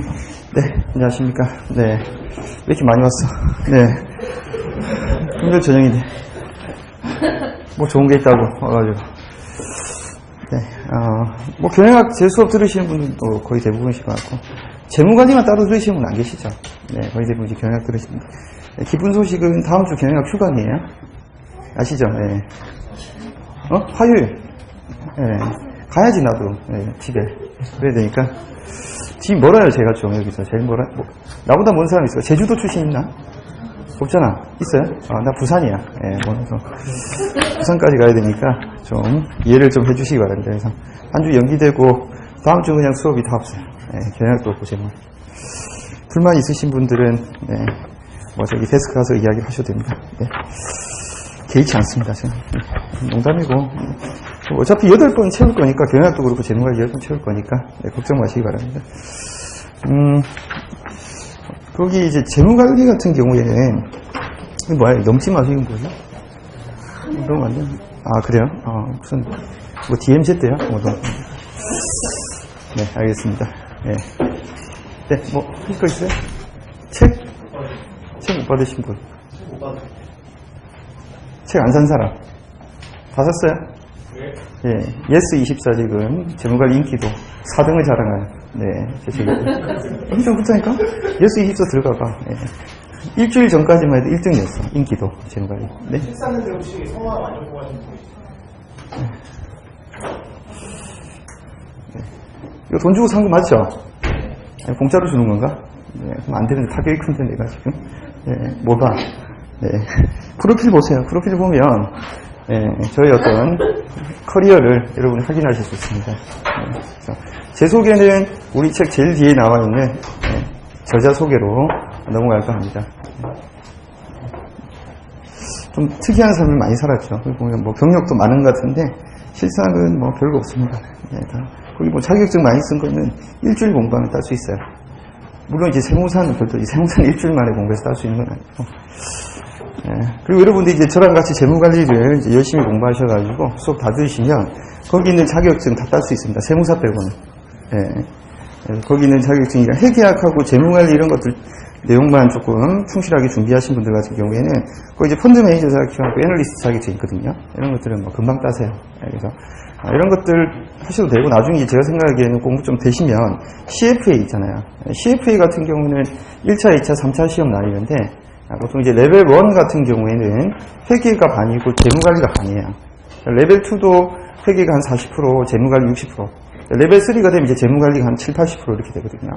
네, 안녕하십니까. 네. 왜 이렇게 많이 왔어? 네. 금요일 저녁인데. 뭐 좋은 게 있다고 와가지고. 네, 어, 뭐 경영학 제 수업 들으시는 분들도 거의 대부분이실 것 같고, 재무관리만 따로 들으시는 분은 안 계시죠? 네, 거의 대부분 이제 경영학 들으십니다. 네, 기쁜 소식은 다음 주 경영학 휴강이에요. 아시죠? 네. 어? 화요일. 네. 가야지, 나도. 네, 집에. 그래야 되니까. 집이 멀어요, 제가 좀, 여기서. 제일 멀어. 뭐, 나보다 먼 사람 있어요. 제주도 출신 있나? 없잖아. 있어요? 아, 나 부산이야. 예, 멀어서. 부산까지 가야 되니까 좀 이해를 좀 해주시기 바랍니다. 그래서 한 주 연기되고 다음 주 그냥 수업이 다 없어요. 예, 경향도 없고 제목. 불만 있으신 분들은, 네, 뭐 저기 데스크 가서 이야기 하셔도 됩니다. 네. 개의치 않습니다, 저는. 네, 농담이고. 뭐 어차피 8번 채울 거니까, 경향도 그렇고 제목을 10번 채울 거니까, 네, 걱정 마시기 바랍니다. 음, 거기 이제 재무관리 같은 경우에는, 이게 뭐야, 넘지 마시는 거죠? 그런 거 아니야? 아, 그래요? 어, 무슨, 뭐, DMZ 때요? 뭐, 너. 네, 알겠습니다. 네. 네, 뭐, 하실 거 있어요? 책? 책 못 받으신 분? 책 안 산 사람? 다 샀어요? 예, 예스 24 지금 재무관리 인기도 4등을 자랑한, 네, 제 책이. 엄청 그렇다니까? 예스 24 들어가봐. 예. 일주일 전까지만 해도 1등이었어, 인기도, 재무관리. 네? 식사는데 혹시 안 적고 가신 분 이거 돈 주고 산 거 맞죠? 아니, 공짜로 주는 건가? 네, 그럼 안 되는데 타격이 큰데 내가 지금. 네, 뭐 봐. 네. 프로필 보세요. 프로필 보면, 네, 저희 어떤 커리어를 여러분이 확인하실 수 있습니다. 네, 그래서 제 소개는 우리 책 제일 뒤에 나와 있는 네, 저자 소개로 넘어갈까 합니다. 좀 특이한 삶을 많이 살았죠. 보면 뭐 경력도 많은 것 같은데 실상은 뭐 별거 없습니다. 네, 다. 거기 뭐 자격증 많이 쓴 거는 일주일 공부하면 딸 수 있어요. 물론 이제 세무사는 별도, 이 세무사는 일주일 만에 공부해서 딸 수 있는 건 아니고. 네, 그리고 여러분들 이제 저랑 같이 재무관리를 이제 열심히 공부하셔가지고 수업 다 들으시면 거기 있는 자격증 다 딸 수 있습니다. 세무사 빼고는. 네. 네, 거기 있는 자격증이랑 회계학하고 재무관리 이런 것들 내용만 조금 충실하게 준비하신 분들 같은 경우에는 거기 이제 펀드 매니저 자격증하고 애널리스트 자격증 있거든요. 이런 것들은 뭐 금방 따세요. 네, 그래서 아, 이런 것들 하셔도 되고 나중에 제가 생각하기에는 공부 좀 되시면 CFA 있잖아요. CFA 같은 경우는 1차, 2차, 3차 시험 나뉘는데 아, 보통 이제 레벨 1 같은 경우에는 회계가 반이고 재무관리가 반이에요. 레벨 2도 회계가 한 40%, 재무관리 60%. 레벨 3가 되면 이제 재무관리가 한 7, 80% 이렇게 되거든요.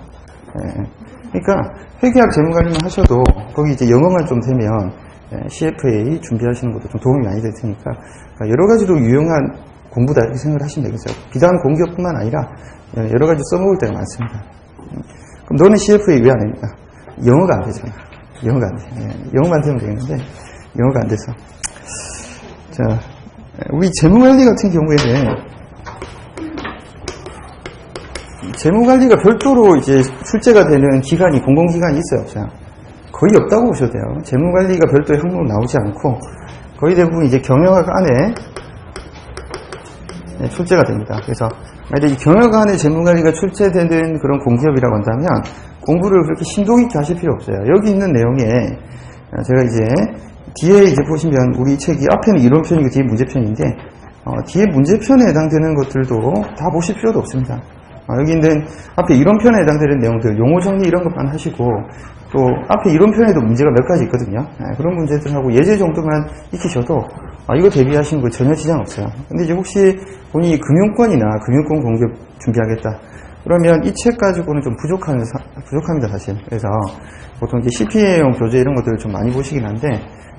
예. 그러니까 회계학 재무관리만 하셔도 거기 이제 영어만 좀 되면 예, CFA 준비하시는 것도 좀 도움이 많이 될 테니까 그러니까 여러 가지로 유용한 공부다 이렇게 생각을 하시면 되겠죠. 비단 공기업뿐만 아니라 예, 여러 가지 써먹을 때가 많습니다. 음. 그럼 너는 CFA 왜안 합니까? 영어가 안 되잖아. 영어가 안 돼. 예, 영어만 되면 되겠는데 영어가 안 돼서 자 우리 재무관리 같은 경우에는 재무관리가 별도로 이제 출제가 되는 기관이 공공기관이 있어요. 없어요? 거의 없다고 보셔도 돼요. 재무관리가 별도의 항목으로 나오지 않고 거의 대부분 이제 경영학 안에 네, 출제가 됩니다. 그래서 만약에 이 경영학 안에 재무관리가 출제되는 그런 공기업이라고 한다면 공부를 그렇게 심도 있게 하실 필요 없어요. 여기 있는 내용에 제가 이제 뒤에 이제 보시면 우리 책이 앞에는 이론편이고 뒤에 문제편인데 어, 뒤에 문제편에 해당되는 것들도 다 보실 필요도 없습니다. 어, 여기 있는 앞에 이론편에 해당되는 내용들, 용어 정리 이런 것만 하시고 또 앞에 이론편에도 문제가 몇 가지 있거든요. 네, 그런 문제들하고 예제 정도만 익히셔도 아, 이거 대비하시는 거 전혀 지장 없어요. 근데 이제 혹시 본인이 금융권이나 금융권 공급 준비하겠다. 그러면 이 책 가지고는 좀 부족한, 사- 부족합니다, 사실. 그래서 보통 이제 CPA용 교재 이런 것들을 좀 많이 보시긴 한데,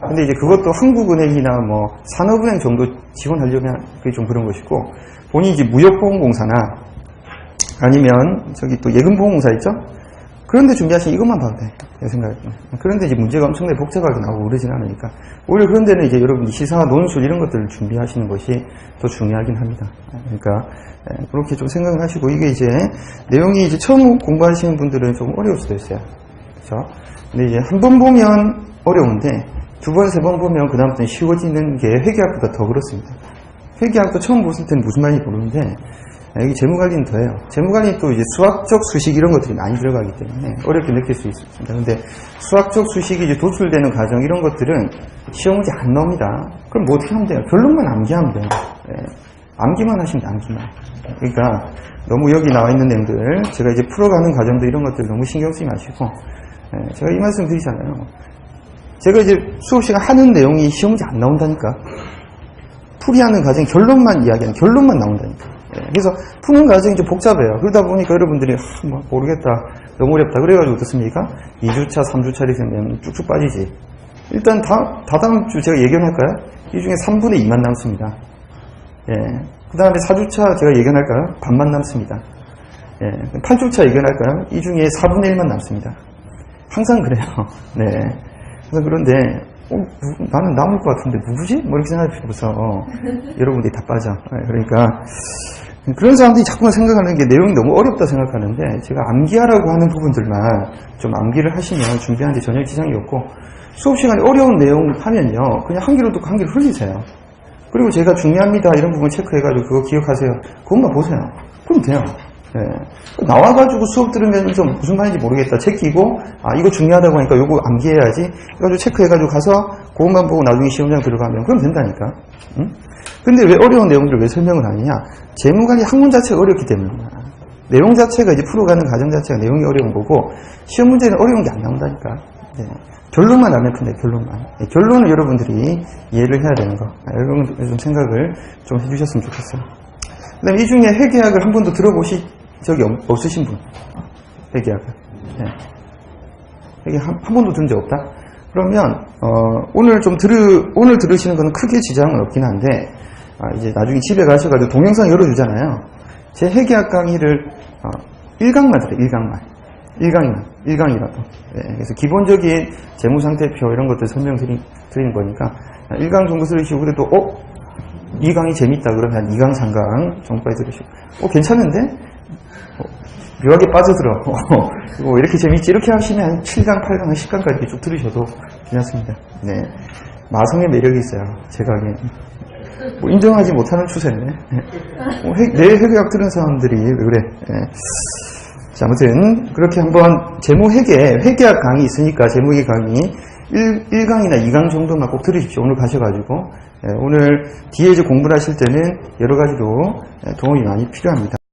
근데 이제 그것도 한국은행이나 뭐 산업은행 정도 지원하려면 그게 좀 그런 것이고, 본인이 이제 무역보험공사나 아니면 저기 또 예금보험공사 있죠? 그런데 준비하시면 이것만 봐도 돼. 내 생각에. 그런데 이제 문제가 엄청나게 복잡하게 나오고 그러진 않으니까. 오히려 그런 데는 이제 여러분 시사, 논술 이런 것들을 준비하시는 것이 더 중요하긴 합니다. 그러니까, 예, 그렇게 좀 생각을 하시고, 이게 이제 내용이 이제 처음 공부하시는 분들은 조금 어려울 수도 있어요. 그죠? 근데 이제 한 번 보면 어려운데, 두 번, 세 번 보면 그다음부터는 쉬워지는 게 회계학보다 더 그렇습니다. 회계학도 처음 보실 때는 무슨 말인지 모르는데, 예, 여기 재무관리는 더해요. 재무관리는 또 이제 수학적 수식 이런 것들이 많이 들어가기 때문에 어렵게 느낄 수 있습니다. 근데 수학적 수식이 이제 도출되는 과정 이런 것들은 시험 문제 안 나옵니다. 그럼 뭐 어떻게 하면 돼요? 결론만 암기하면 돼요. 예, 암기만 하시면 암기만. 그러니까 너무 여기 나와 있는 내용들, 제가 이제 풀어가는 과정도 이런 것들 너무 신경 쓰지 마시고, 예, 제가 이 말씀 드리잖아요. 제가 이제 수업 시간 하는 내용이 시험 문제 안 나온다니까. 풀이하는 과정 결론만 이야기하는 결론만 나온다니까. 예, 그래서 푸는 과정이 좀 복잡해요. 그러다 보니까 여러분들이 하, 뭐 모르겠다, 너무 어렵다. 그래가지고 어떻습니까? 2주차, 3주차 이렇게 되면 쭉쭉 빠지지. 일단 다, 다다음 주 제가 예견할까요? 이 중에 3분의 2만 남습니다. 예. 그 다음에 4주차 제가 예견할까요? 반만 남습니다. 예. 8주차 예견할까요? 이 중에 4분의 1만 남습니다. 항상 그래요. 네. 그래서 그런데, 어, 나는 남을 것 같은데 누구지? 뭐 이렇게 생각하면서 여러분들이 다 빠져. 예, 그러니까 그런 사람들이 자꾸만 생각하는 게 내용이 너무 어렵다 생각하는데 제가 암기하라고 하는 부분들만 좀 암기를 하시면 준비하는데 전혀 지장이 없고 수업 시간에 어려운 내용 하면요 그냥 한 귀로 듣고 한 귀로 흘리세요. 그리고 제가 중요합니다 이런 부분 체크해가지고 그거 기억하세요. 그것만 보세요. 그럼 돼요. 예. 나와가지고 수업 들으면 좀 무슨 말인지 모르겠다. 체키고 아 이거 중요하다고 하니까 요거 암기해야지. 그래가지고 체크해가지고 가서 그것만 보고 나중에 시험장 들어가면 그럼 된다니까. 응? 근데 왜 어려운 내용들을 왜 설명을 하느냐? 재무관리 학문 자체가 어렵기 때문이야. 내용 자체가 이제 풀어가는 과정 자체가 내용이 어려운 거고 시험 문제는 어려운 게 안 나온다니까. 네. 결론만 알면 푼다, 결론만. 네, 결론을 여러분들이 이해를 해야 되는 거. 아, 여러분 좀 생각을 좀 해주셨으면 좋겠어요. 그 다음에 이 중에 회계학을 한 번도 들어보신 적이 없, 으신 분? 회계학을. 네. 회계 한, 한 번도 들은 적 없다? 그러면, 어, 오늘 좀 들으, 오늘 들으시는 거는 크게 지장은 없긴 한데, 아, 이제 나중에 집에 가셔가지고 동영상 열어주잖아요. 제 회계학 강의를, 어, 1강만 들어요, 1강만. 1강이만, 1강이라도. 예, 그래서 기본적인 재무상태표 이런 것들 설명드리, 드리는 거니까, 1강 정도 들으시고, 그래도, 어? 2강이 재밌다 그러면 한 2강, 3강 정도까지 들으시고, 어, 괜찮은데? 어, 묘하게 빠져들어. 그리고 이렇게 재밌지? 이렇게 하시면 한 7강, 8강, 10강까지 쭉 들으셔도 괜찮습니다. 네. 마성의 매력이 있어요. 제 강의. 뭐 인정하지 못하는 추세네. 뭐 회- 내 회계학 들은 사람들이 왜 그래. 예. 자, 아무튼 그렇게 한번 재무 회계, 회계학 강의 있으니까 재무회계 강의 1, 1강이나 2강 정도만 꼭 들으십시오. 오늘 가셔가지고. 예, 오늘 뒤에 공부를 하실 때는 여러 가지로 예, 도움이 많이 필요합니다.